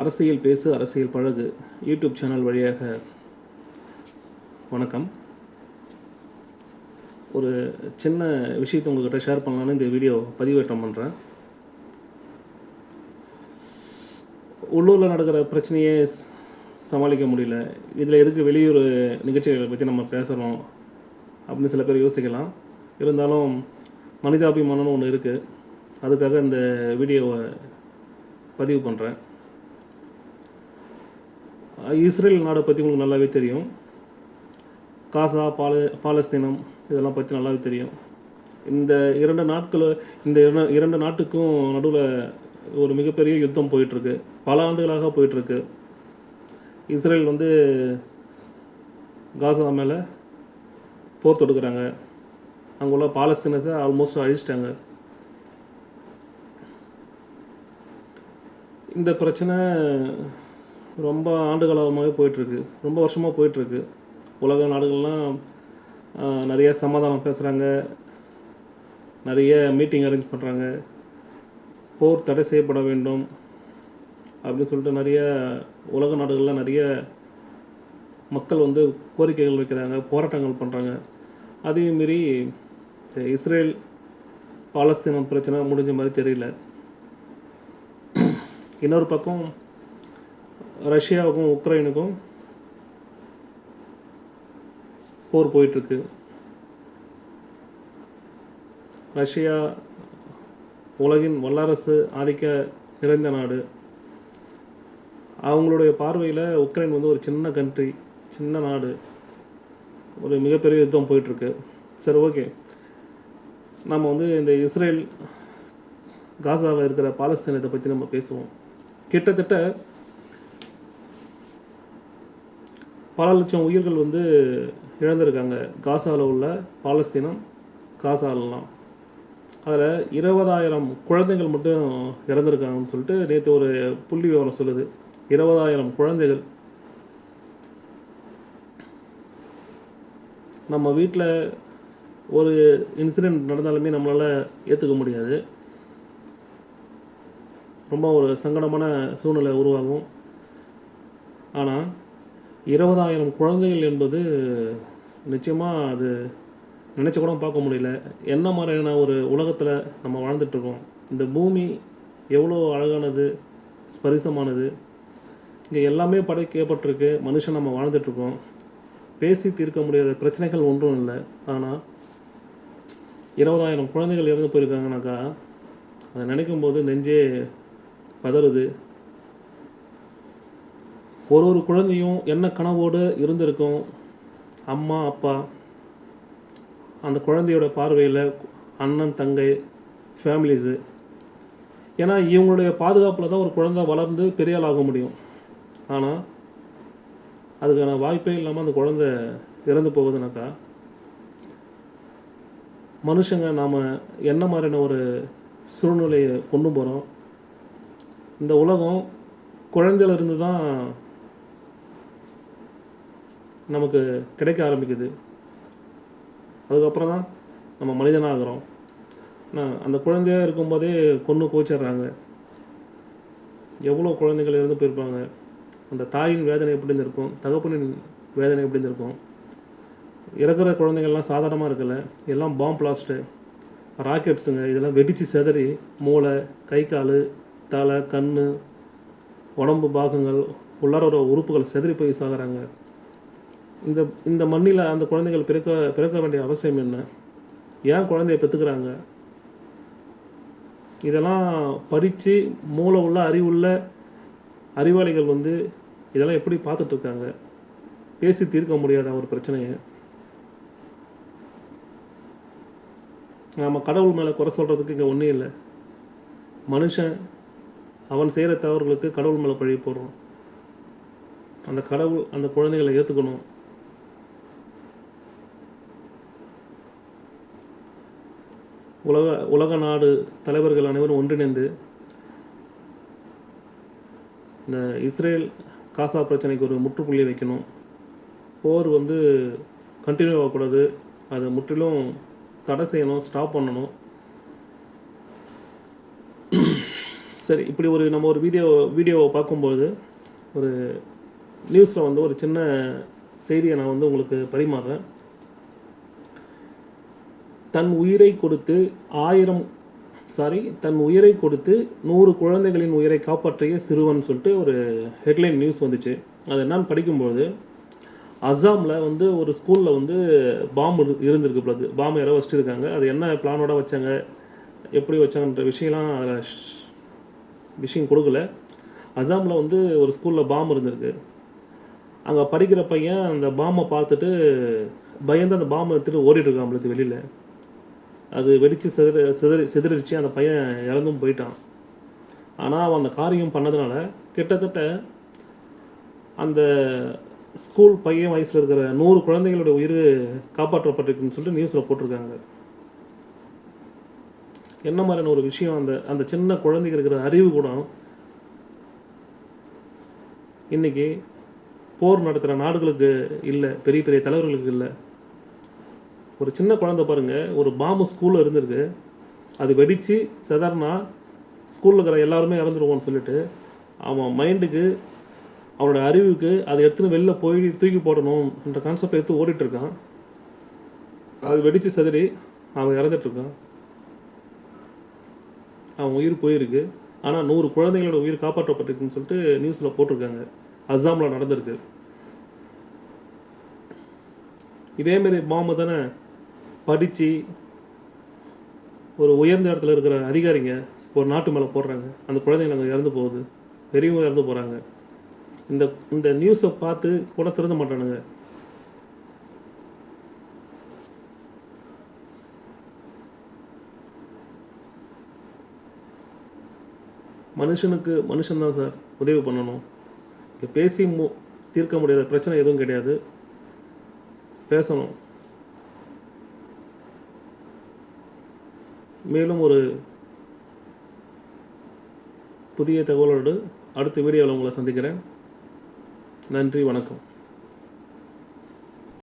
அரசியல் பேசு அரசியல் பழகு யூடியூப் சேனல் வழியாக. வணக்கம். ஒரு சின்ன விஷயத்தை உங்ககிட்ட ஷேர் பண்ணலான்னு இந்த வீடியோ பதிவேற்றம் பண்ணுறேன் உள்ளூரில் நடக்கிற பிரச்சனையே சமாளிக்க முடியல. இதில் எதுக்கு வெளியூர் நிகழ்ச்சிகளை பற்றி நம்ம பேசுகிறோம் அப்படின்னு சில பேர் யோசிக்கலாம். இருந்தாலும் மனிதாபிமானம்னு ஒன்று இருக்குது அதுக்காக இந்த வீடியோவை பதிவு பண்ணுறேன் இஸ்ரேல் நாடை பற்றி உங்களுக்கு நல்லாவே தெரியும். காசா பால பாலஸ்தீனம் இதெல்லாம் பற்றி நல்லாவே தெரியும். இந்த இரண்டு நாட்கள் இந்த இரண்டு இரண்டு நாட்டுக்கும் நடுவில் ஒரு மிகப்பெரிய யுத்தம் போயிட்டுருக்கு. பல ஆண்டுகளாக போயிட்டுருக்கு. இஸ்ரேல் வந்து காசா மேலே போர் தொடுக்கிறாங்க. அங்கே உள்ள பாலஸ்தீனத்தை ஆல்மோஸ்ட் அழிச்சிட்டாங்க. இந்த பிரச்சனை ரொம்ப ஆண்டுகாலமாகவே போயிட்டுருக்கு. ரொம்ப வருஷமாக போயிட்டுருக்கு. உலக நாடுகள்லாம் நிறைய சமாதானம் பேசுகிறாங்க நிறைய மீட்டிங் அரேஞ்ச் பண்ணுறாங்க போர் தடை செய்யப்பட வேண்டும் அப்படின்னு சொல்லிட்டு நிறைய உலக நாடுகளில் நிறைய மக்கள் வந்து கோரிக்கைகள் வைக்கிறாங்க போராட்டங்கள் பண்ணுறாங்க அதையும் மீறி இஸ்ரேல் பாலஸ்தீனம் பிரச்சனை முடிஞ்ச மாதிரி தெரியல. இன்னொரு பக்கம் ரஷ்யாவுக்கும் உக்ரைனுக்கும் போர் போயிட்டுருக்கு. ரஷ்யா உலகின் வல்லரசு ஆதிக்க நிறைந்த நாடு. அவங்களுடைய பார்வையில் உக்ரைன் வந்து ஒரு சின்ன கண்ட்ரி சின்ன நாடு. ஒரு மிகப்பெரிய யுத்தம் போயிட்டுருக்கு. சரி ஓகே நம்ம வந்து இந்த இஸ்ரேல் காசாவில் இருக்கிற பாலஸ்தீனத்தை பற்றி நம்ம பேசுவோம். கிட்டத்தட்ட பல லட்சம் உயிர்கள் வந்து இழந்திருக்காங்க. காசாவில் உள்ள பாலஸ்தீனம் காசாலலாம் அதில் இருபதாயிரம் குழந்தைகள் மட்டும் இறந்துருக்காங்கன்னு சொல்லிட்டு நேற்று ஒரு புள்ளி விவரம் சொல்லுது. இருபதாயிரம் குழந்தைகள். நம்ம வீட்டில் ஒரு இன்சிடெண்ட் நடந்தாலுமே நம்மளால் ஏற்றுக்க முடியாது. ரொம்ப ஒரு சங்கடமான சூழ்நிலை உருவாகும். ஆனால் இருபதாயிரம் குழந்தைகள் என்பது நிச்சயமாக அது நினச்சி கூட பார்க்க முடியல. என்ன மாதிரியான ஒரு உலகத்தில் நம்ம வாழ்ந்துட்டுருக்கோம். இந்த பூமி எவ்வளோ அழகானது ஸ்பரிசமானது. இங்கே எல்லாமே படைக்கப்பட்டிருக்கு. மனுஷன் நம்ம வாழ்ந்துட்டுருக்கோம். பேசி தீர்க்க முடியாத பிரச்சனைகள் ஒன்றும் இல்லை. ஆனால் இருபதாயிரம் குழந்தைகள் இறந்து போயிருக்காங்கனாக்கா அதை நினைக்கும் போது நெஞ்சே பதறுது. ஒரு ஒரு குழந்தையும் என்ன கனவோடு இருந்திருக்கும்? அம்மா அப்பா. அந்த குழந்தையோட பார்வையில் அண்ணன் தங்கை ஃபேமிலிஸு ஏன்னா இவங்களுடைய பாதுகாப்பில் தான் ஒரு குழந்தை வளர்ந்து பெரிய ஆளாக ஆக முடியும். ஆனால் அதுக்கான வாய்ப்பே இல்லாமல் அந்த குழந்தை இறந்து போகுதுனாக்கா மனுஷங்க நாம் என்ன மாதிரியான ஒரு சூழ்நிலையை கொண்டு போகிறோம் இந்த உலகம் குழந்தையில இருந்து தான் நமக்கு கிடைக்க ஆரம்பிக்குது. அதுக்கப்புறம் தான் நம்ம மனிதனாகிறோம். ஆனால் அந்த குழந்தையாக இருக்கும்போதே கொன்று கோச்சிடுறாங்க. எவ்வளோ குழந்தைகள் இருந்து போயிருப்பாங்க. அந்த தாயின் வேதனை எப்படி இருந்திருக்கும்? தகப்பனின் வேதனை எப்படி இருந்திருக்கும்? இறக்குற குழந்தைங்கள்லாம் சாதாரணமாக இருக்கல. எல்லாம் பாம் பிளாஸ்ட்டு ராக்கெட்ஸுங்க இதெல்லாம் வெடித்து செதறி மூளை கை கால் தலை கண் உடம்பு பாகங்கள் உள்ளார உறுப்புகள் செதறி போய் சாகுறாங்க. இந்த இந்த மண்ணில் அந்த குழந்தைகள் பிறக்க பிறக்க வேண்டிய அவசியம் என்ன? ஏன் குழந்தைய பெற்றுக்கிறாங்க இதெல்லாம் பறித்து மூளை உள்ள அறிவுள்ள அறிவாளிகள் வந்து இதெல்லாம் எப்படி பார்த்துட்ருக்காங்க? பேசி தீர்க்க முடியாத ஒரு பிரச்சனையை. நாம் கடவுள் மேலே குறை சொல்கிறதுக்கு இங்கே ஒன்றும் இல்லை. மனுஷன் அவன் செய்கிற தவறுகளுக்கு கடவுள் மேலே பழி போடுறோம். அந்த கடவுள் அந்த குழந்தைகளை ஏற்றுக்கணும் உலக உலக நாடு தலைவர்கள் அனைவரும் ஒன்றிணைந்து இந்த இஸ்ரேல் காசா பிரச்சனைக்கு ஒரு முற்றுப்புள்ளி வைக்கணும். போர் வந்து கண்டினியூ ஆகக்கூடாது அதை முற்றிலும் தடை செய்யணும் ஸ்டாப் பண்ணணும். சரி இப்படி ஒரு நம்ம ஒரு வீடியோ வீடியோவை பார்க்கும்போது ஒரு நியூஸில் வந்து ஒரு சின்ன செய்தியை நான் வந்து உங்களுக்கு பரிமாறுறேன். தன் உயிரை கொடுத்து ஆயிரம் சாரி தன் உயிரை கொடுத்து நூறு குழந்தைகளின் உயிரை காப்பாற்றிய சிறுவன் சொல்லிட்டு ஒரு ஹெட்லைன் நியூஸ் வந்துச்சு. அது என்னன்னு படிக்கும்போது அஸ்ஸாமில் வந்து ஒரு ஸ்கூலில் வந்து பாம்பு இருந்திருக்கு பிளது பாம்பு யாரோ வச்சுருக்காங்க. அது என்ன பிளானோட வச்சாங்க? எப்படி வச்சாங்கன்ற விஷயம்லாம் அதில் விஷயம் கொடுக்கல. அஸ்ஸாமில் வந்து ஒரு ஸ்கூலில் பாம்பு இருந்திருக்கு. அங்கே படிக்கிற பையன் அந்த பாம்பை பார்த்துட்டு பயந்து அந்த பாம்பை எடுத்துகிட்டு ஓடிட்டு பிளது வெளியில். அது வெடித்து சிதற சிதறி சிதறிச்சு அந்த பையன் இறந்தும் போயிட்டான். ஆனால் அவன் அந்த காரியம் பண்ணதுனால கிட்டத்தட்ட அந்த ஸ்கூல் பையன் வயசில் இருக்கிற நூறு குழந்தைகளோட உயிர் காப்பாற்றப்பட்டிருக்குன்னு சொல்லிட்டு நியூஸில் போட்டிருக்காங்க. என்ன மாதிரியான ஒரு விஷயம் அந்த அந்த சின்ன குழந்தைங்க இருக்கிற அறிவு கூட இன்னைக்கு போர் நடத்துகிற நாடுகளுக்கு இல்லை பெரிய பெரிய தலைவர்களுக்கு இல்லை. ஒரு சின்ன குழந்தை பாருங்கள் ஒரு பாம்பு ஸ்கூலில் இருந்திருக்கு. அது வெடித்து செதறனா ஸ்கூலில் இருக்கிற எல்லாருமே இறந்துருவோம்னு சொல்லிட்டு அவன் மைண்டுக்கு அவனோட அறிவுக்கு அதை எடுத்துன்னு வெளில போய் தூக்கி போடணும் என்ற கான்செப்ட் எடுத்து ஓடிட்டுருக்கான் அது வெடித்து செதறி அவன் இறந்துட்டு இருக்கான். அவன் உயிர் போயிருக்கு. ஆனால் நூறு குழந்தைகளோட உயிர் காப்பாற்றப்பட்டிருக்குன்னு சொல்லிட்டு நியூஸில் போட்டிருக்காங்க. அஸ்ஸாமில் நடந்திருக்கு. இதேமாரி பாம்பு தானே படித்து ஒரு உயர்ந்த இடத்துல இருக்கிற அதிகாரிங்க ஒரு நாட்டு மேலே போடுறாங்க. அந்த குழந்தைங்க அங்கே இறந்து போகுது. பெரியவங்க இறந்து போகிறாங்க இந்த இந்த நியூஸை பார்த்து கூட திருந்த மாட்டானுங்க. மனுஷனுக்கு மனுஷன்தான் சார் உதவி பண்ணணும். இங்கே பேசி மு தீர்க்க முடியாத பிரச்சனை எதுவும் கிடையாது. பேசணும். மேலும் ஒரு புதிய தகவலோடு அடுத்த வீடியோவில் உங்களை சந்திக்கிறேன். நன்றி வணக்கம்.